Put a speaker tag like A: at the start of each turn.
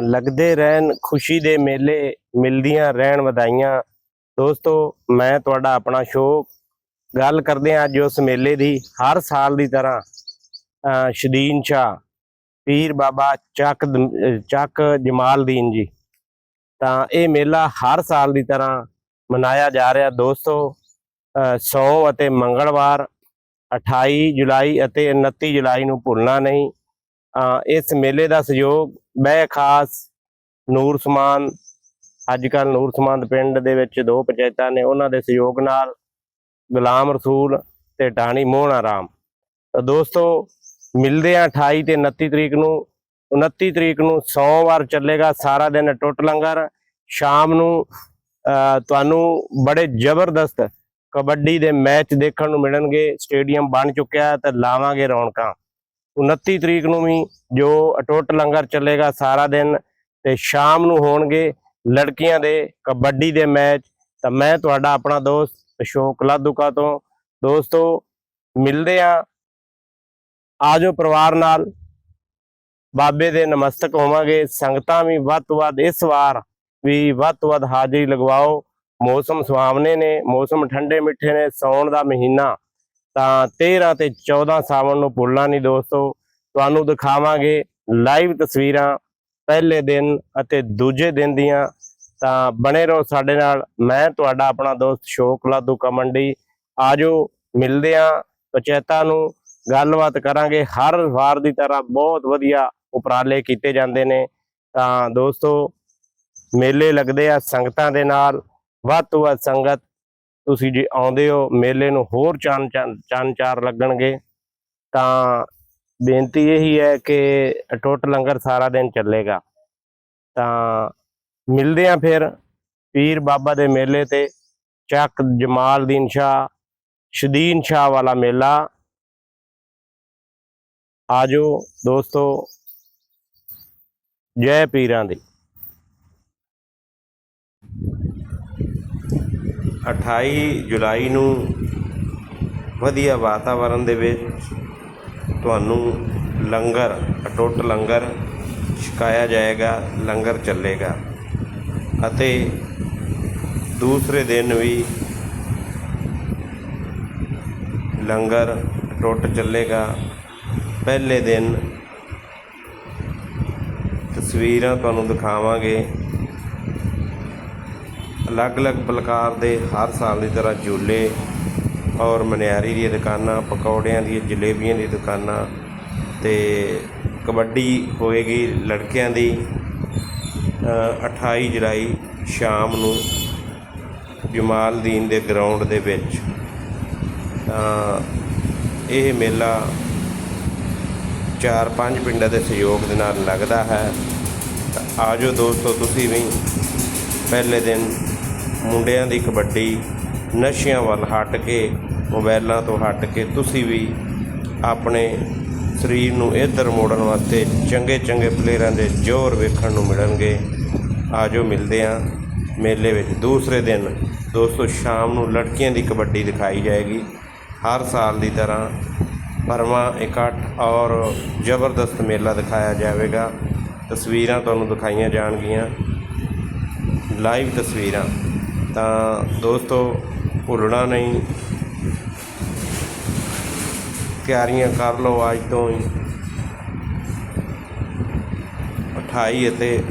A: ਲੱਗਦੇ ਰਹਿਣ, ਖੁਸ਼ੀ ਦੇ ਮੇਲੇ ਮਿਲਦੀਆਂ ਰਹਿਣ ਵਧਾਈਆਂ। ਦੋਸਤੋ, ਮੈਂ ਤੁਹਾਡਾ ਆਪਣਾ ਸ਼ੋਅ ਗੱਲ ਕਰਦੇ ਹਾਂ ਅੱਜ ਉਸ ਮੇਲੇ ਦੀ, ਹਰ ਸਾਲ ਦੀ ਤਰ੍ਹਾਂ। ਸ਼ਦੀਨ ਸ਼ਾਹ, ਪੀਰ ਬਾਬਾ ਚੱਕ ਦ- ਅਹ ਚੱਕ ਜਮਾਲਦੀਨ ਜੀ। ਤਾਂ ਇਹ ਮੇਲਾ ਹਰ ਸਾਲ ਦੀ ਤਰ੍ਹਾਂ ਮਨਾਇਆ ਜਾ ਰਿਹਾ ਦੋਸਤੋ। ਅਹ ਅਤੇ ਮੰਗਲਵਾਰ 28 ਜੁਲਾਈ ਅਤੇ 29 ਜੁਲਾਈ ਨੂੰ ਭੁੱਲਣਾ ਨਹੀਂ। ਇਸ ਮੇਲੇ ਦਾ ਸਹਿਯੋਗ ਬਹਿ ਖਾਸ ਨੂਰ ਸਮਾਨ ਅੱਜ ਕੱਲ ਨੂਰ ਸਮਾਨ ਪਿੰਡ ਦੇ ਵਿੱਚ ਦੋ ਪੰਚਾਇਤਾਂ ਨੇ, ਉਹਨਾਂ ਦੇ ਸਹਿਯੋਗ ਨਾਲ ਗੁਲਾਮ ਰਸੂਲ ਤੇ ਟਾਣੀ ਮੋਹਣਾ ਰਾਮ ਦੋਸਤੋ, ਮਿਲਦੇ ਆ 28 ਤੇ 29 ਤਰੀਕ ਨੂੰ 29 ਤਰੀਕ ਨੂੰ ਸੋਮਵਾਰ ਚੱਲੇਗਾ ਸਾਰਾ ਦਿਨ ਟੁੱਟ ਲੰਗਰ। ਸ਼ਾਮ ਨੂੰ ਤੁਹਾਨੂੰ ਬੜੇ ਜ਼ਬਰਦਸਤ ਕਬੱਡੀ ਦੇ ਮੈਚ ਦੇਖਣ ਨੂੰ ਮਿਲਣਗੇ, ਸਟੇਡੀਅਮ ਬਣ ਚੁੱਕਿਆ ਹੈ ਤੇ ਲਾਵਾਂਗੇ ਰੌਣਕਾਂ। 29 ਤਰੀਕ ਨੂੰ ਵੀ ਜੋ ਅਟੁੱਟ ਲੰਗਰ ਚੱਲੇਗਾ ਸਾਰਾ ਦਿਨ ਤੇ ਸ਼ਾਮ ਨੂੰ ਹੋਣਗੇ ਲੜਕੀਆਂ ਦੇ ਕਬੱਡੀ ਦੇ ਮੈਚ। ਤਾਂ ਮੈਂ ਤੁਹਾਡਾ ਆਪਣਾ ਦੋਸਤ ਅਸ਼ੋਕ ਲਾਧੂਕਾ ਤੋਂ ਦੋਸਤੋ, ਮਿਲਦੇ ਆ ਆਜੋ ਪਰਿਵਾਰ ਨਾਲ। ਬਾਬੇ ਦੇ ਨਮਸਤਕ ਹੋਵਾਂਗੇ। ਸੰਗਤਾਂ ਵੀ ਵੱਧ ਤੋਂ ਵੱਧ ਇਸ ਵਾਰ ਵੀ ਵੱਧ ਤੋਂ ਵੱਧ ਹਾਜ਼ਰੀ ਲਗਵਾਓ। ਮੌਸਮ ਸੁਹਾਵਣੇ ਨੇ, ਮੌਸਮ ਠੰਡੇ ਮਿੱਠੇ ਨੇ ਸੌਣ ਦਾ ਮਹੀਨਾ। ਤਾਂ 13 ਤੇ 14 ਸਾਵਣ ਨੂੰ ਭੁੱਲਣਾ ਨਹੀਂ ਦੋਸਤੋ। ਤੁਹਾਨੂੰ ਦਿਖਾਵਾਂਗੇ ਲਾਈਵ ਤਸਵੀਰਾਂ ਪਹਿਲੇ ਦਿਨ ਅਤੇ ਦੂਜੇ ਦਿਨ ਦੀਆਂ। ਤਾਂ ਬਣੇ ਰਹੋ ਸਾਡੇ ਨਾਲ। ਮੈਂ ਤੁਹਾਡਾ ਆਪਣਾ ਦੋਸਤ ਸ਼ੋਕ ਲਾਦੂ ਕਮੰਡੀ। ਆਜੋ, ਮਿਲਦੇ ਆ ਪੰਚਾਇਤਾਂ ਨੂੰ। ਗੱਲਬਾਤ ਕਰਾਂਗੇ। ਹਰ ਵਾਰ ਦੀ ਤਰ੍ਹਾਂ ਬਹੁਤ ਵਧੀਆ ਉਪਰਾਲੇ ਕੀਤੇ ਜਾਂਦੇ ਨੇ। ਤਾਂ ਦੋਸਤੋ, ਮੇਲੇ ਲੱਗਦੇ ਆ ਸੰਗਤਾਂ ਦੇ ਨਾਲ। ਵੱਧ ਤੋਂ ਵੱਧ ਸੰਗਤ ਤੁਸੀਂ ਜੇ ਆਉਂਦੇ ਹੋ, ਮੇਲੇ ਨੂੰ ਹੋਰ ਚਾਨ ਚੰਨ ਚਾਰ ਲੱਗਣਗੇ। ਤਾਂ ਬੇਨਤੀ ਇਹੀ ਹੈ ਕਿ ਅਟੁੱਟ ਲੰਗਰ ਸਾਰਾ ਦਿਨ ਚੱਲੇਗਾ। ਤਾਂ ਮਿਲਦੇ ਆ ਫਿਰ ਪੀਰ ਬਾਬਾ ਦੇ ਮੇਲੇ ਤੇ, ਚੱਕ ਜਮਾਲਦੀਨ ਸ਼ਾਹ, ਸ਼ਦੀਨ ਸ਼ਾਹ ਵਾਲਾ ਮੇਲਾ। ਆਜੋ ਦੋਸਤੋ, ਜੈ ਪੀਰਾਂ ਦੀ। 28 ਜੁਲਾਈ ਨੂੰ ਵਧੀਆ ਵਾਤਾਵਰਣ ਦੇ ਵਿੱਚ ਤੁਹਾਨੂੰ ਲੰਗਰ, ਅਟੁੱਟ ਲੰਗਰ ਛਕਾਇਆ ਜਾਏਗਾ, ਲੰਗਰ ਚੱਲੇਗਾ। ਅਤੇ ਦੂਸਰੇ ਦਿਨ ਵੀ ਲੰਗਰ ਅਟੁੱਟ ਚੱਲੇਗਾ। ਪਹਿਲੇ ਦਿਨ ਤਸਵੀਰਾਂ ਤੁਹਾਨੂੰ ਦਿਖਾਵਾਂਗੇ। ਅਲੱਗ-ਅਲੱਗ ਪ੍ਰਕਾਰ ਦੇ ਹਰ ਸਾਲ ਦੀ ਤਰ੍ਹਾਂ ਝੂਲੇ ਔਰ ਮਨਿਆਰੀ ਦੀਆਂ ਦੁਕਾਨਾਂ, ਪਕੌੜਿਆਂ ਦੀਆਂ, ਜਲੇਬੀਆਂ ਦੀ ਦੁਕਾਨਾਂ ਅਤੇ ਕਬੱਡੀ ਹੋਏਗੀ ਲੜਕਿਆਂ ਦੀ ਅਠਾਈ ਜੁਲਾਈ ਸ਼ਾਮ ਨੂੰ ਜਮਾਲਦੀਨ ਦੇ ਗਰਾਊਂਡ ਦੇ ਵਿੱਚ। ਤਾਂ ਇਹ ਮੇਲਾ ਚਾਰ ਪੰਜ ਪਿੰਡਾਂ ਦੇ ਸਹਿਯੋਗ ਦੇ ਨਾਲ ਲੱਗਦਾ ਹੈ। ਤਾਂ ਆਜੋ ਦੋਸਤੋ, ਤੁਸੀਂ ਵੀ ਪਹਿਲੇ ਦਿਨ ਮੁੰਡਿਆਂ ਦੀ ਕਬੱਡੀ ਨਸ਼ਿਆਂ ਵੱਲ ਹਟ ਕੇ ਮੋਬਾਈਲਾਂ ਤੋਂ ਹਟ ਕੇ ਤੁਸੀਂ ਵੀ ਆਪਣੇ ਸਰੀਰ ਨੂੰ ਇੱਧਰ ਮੋੜਨ ਵਾਸਤੇ ਚੰਗੇ ਚੰਗੇ ਪਲੇਅਰਾਂ ਦੇ ਜ਼ੋਰ ਵੇਖਣ ਨੂੰ ਮਿਲਣਗੇ। ਆਜੋ ਮਿਲਦੇ ਹਾਂ ਮੇਲੇ ਵਿੱਚ। ਦੂਸਰੇ ਦਿਨ ਦੋਸਤੋ, ਸ਼ਾਮ ਨੂੰ ਲੜਕੀਆਂ ਦੀ ਕਬੱਡੀ ਦਿਖਾਈ ਜਾਏਗੀ। ਹਰ ਸਾਲ ਦੀ ਤਰ੍ਹਾਂ ਭਰਵਾਂ ਇਕੱਠ ਔਰ ਜ਼ਬਰਦਸਤ ਮੇਲਾ ਦਿਖਾਇਆ ਜਾਵੇਗਾ। ਤਸਵੀਰਾਂ ਤੁਹਾਨੂੰ ਦਿਖਾਈਆਂ ਜਾਣਗੀਆਂ। ਲਾਈਵ ਤਸਵੀਰਾਂ। ਤਾਂ ਦੋਸਤੋ, ਭੁੱਲਣਾ ਨਹੀਂ। ਤਿਆਰੀਆਂ ਕਰ ਲਓ ਅੱਜ ਤੋਂ ਹੀ। 28 ਅਤੇ